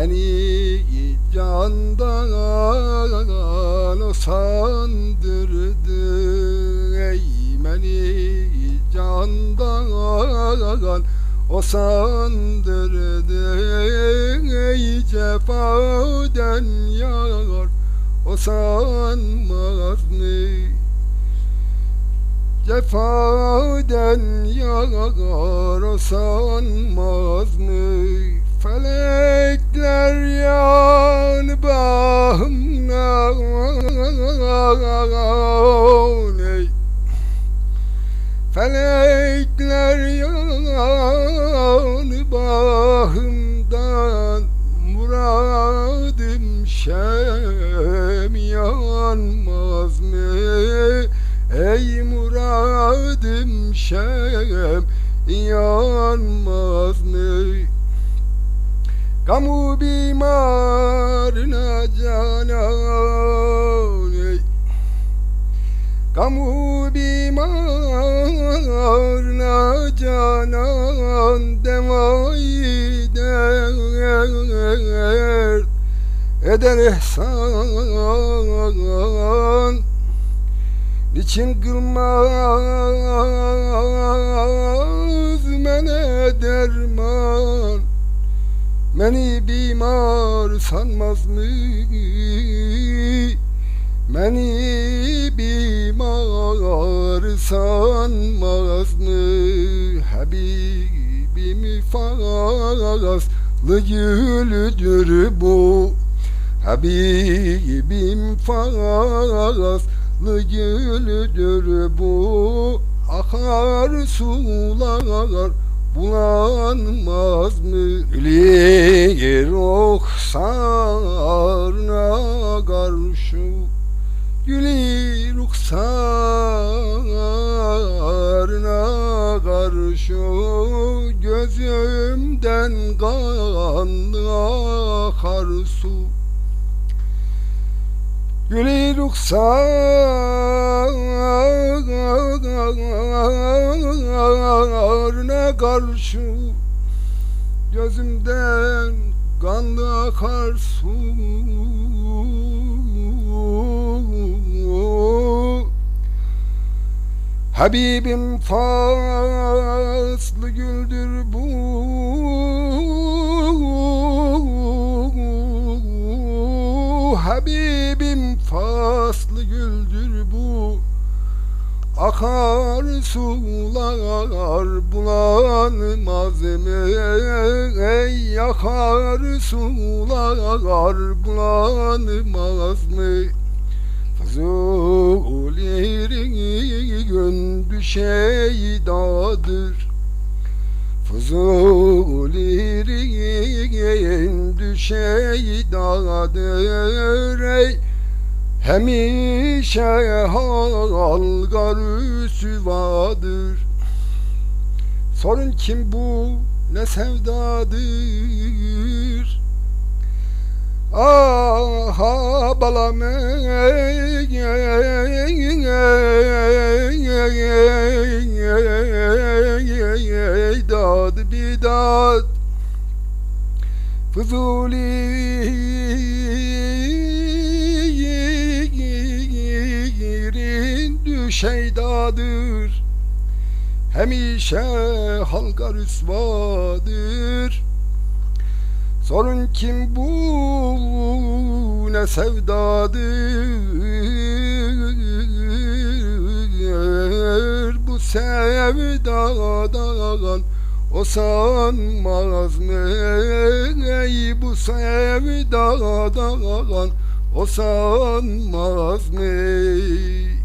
Beni candan sandırdı. Ey beni candan o sandırdı. Ey cefaden yar o sanmaz mı? Cefaden yar o sanmaz mı Felekler yan bağımdan ey Felekler yan bağımdan Muradım şem yanmaz mı? Ey muradım şem yanmaz mı Kamu bimarına canan ey Kamu bimarına canan Devayı der Eder ihsan. Niçin kılmaz mene derman Beni bimar sanmaz mı? Beni bimar sanmaz mı? Habibim fazlı gülüdür bu Habibim fazlı gülüdür bu Akar sular bulanmaz mı? Li ruhsarına karşı Gülü ruhsarına karşı Gözümden kan akar su Gülü ruhsarına karşı Gözümden kanlı akar su. Habibim faslı güldür bu Akar sular bulanmaz mı Ey akar sular bulanmaz mı Fuzuli'nin şeydadır Fuzuli'nin şeydadır Ey Hemişe halgar süvadır Sorun kim bu ne sevdadır? Aha balam dad bidat Fuzuli'nin düşeydadır Hemişe halka rüsvadır Sorun kim bu ne sevdadır? Bu sevdadan o sanmaz mı? Ey bu sevdadan o sanmaz mı